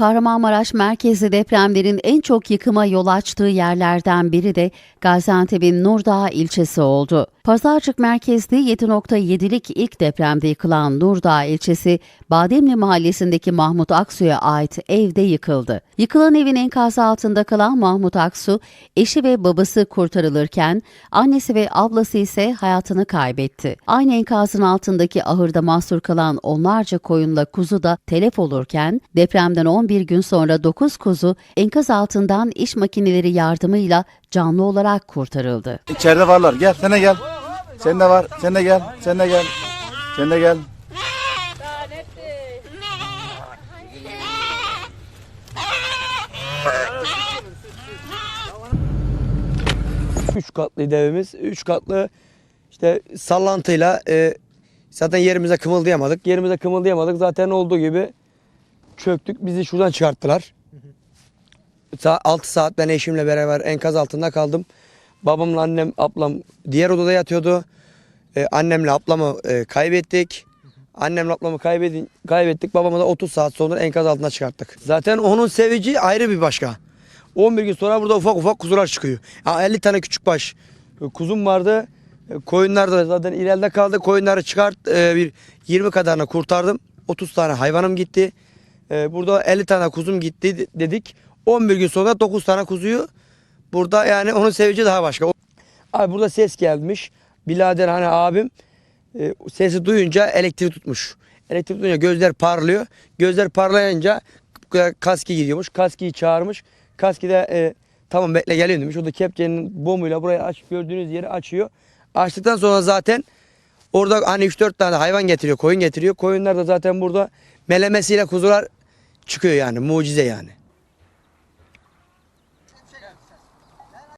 Kahramanmaraş merkezli depremlerin en çok yıkıma yol açtığı yerlerden biri de Gaziantep'in Nurdağ ilçesi oldu. Pazarcık merkezli 7.7'lik ilk depremde yıkılan Nurdağ ilçesi, Bademli mahallesindeki Mahmut Aksu'ya ait evde yıkıldı. Yıkılan evin enkazı altında kalan Mahmut Aksu, eşi ve babası kurtarılırken annesi ve ablası ise hayatını kaybetti. Aynı enkazın altındaki ahırda mahsur kalan onlarca koyunla kuzu da telef olurken depremden 11 gün sonra 9 kuzu enkaz altından iş makineleri yardımıyla canlı olarak kurtarıldı. İçeride varlar. Gel de gel. Sen de var. Sen de gel. Sen de gel. Sen de gel. Üç katlıydı evimiz. Üç katlı işte sallantıyla e, zaten yerimize kımıldayamadık. Yerimize kımıldayamadık. Zaten olduğu gibi çöktük. Bizi şuradan çıkarttılar. Sa 6 saat ben eşimle beraber enkaz altında kaldım. Babamla annem, ablam diğer odada yatıyordu. E, annemle ablamı e, kaybettik. Annemle ablamı kaybedin, kaybettik. Babamı da 30 saat sonra enkaz altına çıkarttık. Zaten onun sevinci ayrı bir başka. 11 gün sonra burada ufak ufak kuzular çıkıyor. Ya 50 tane küçük baş e, kuzum vardı. E, Koyunlar da zaten ileride kaldı. Koyunları çıkart e, bir 20 kadarını kurtardım. 30 tane hayvanım gitti. Burada 50 tane kuzum gitti de- dedik. 11 gün sonra 9 tane kuzuyu burada yani onun sevinci daha başka. Abi burada ses gelmiş. Bilader hani abim e, sesi duyunca elektrik tutmuş. Elektrik duyunca gözler parlıyor. Gözler parlayınca kaski gidiyormuş. Kaskiyi çağırmış. Kaski de e, tamam bekle geliyorum demiş. O da kepçenin bomuyla burayı aç gördüğünüz yeri açıyor. Açtıktan sonra zaten orada hani 3-4 tane hayvan getiriyor, koyun getiriyor. Koyunlar da zaten burada melemesiyle kuzular çıkıyor yani mucize yani.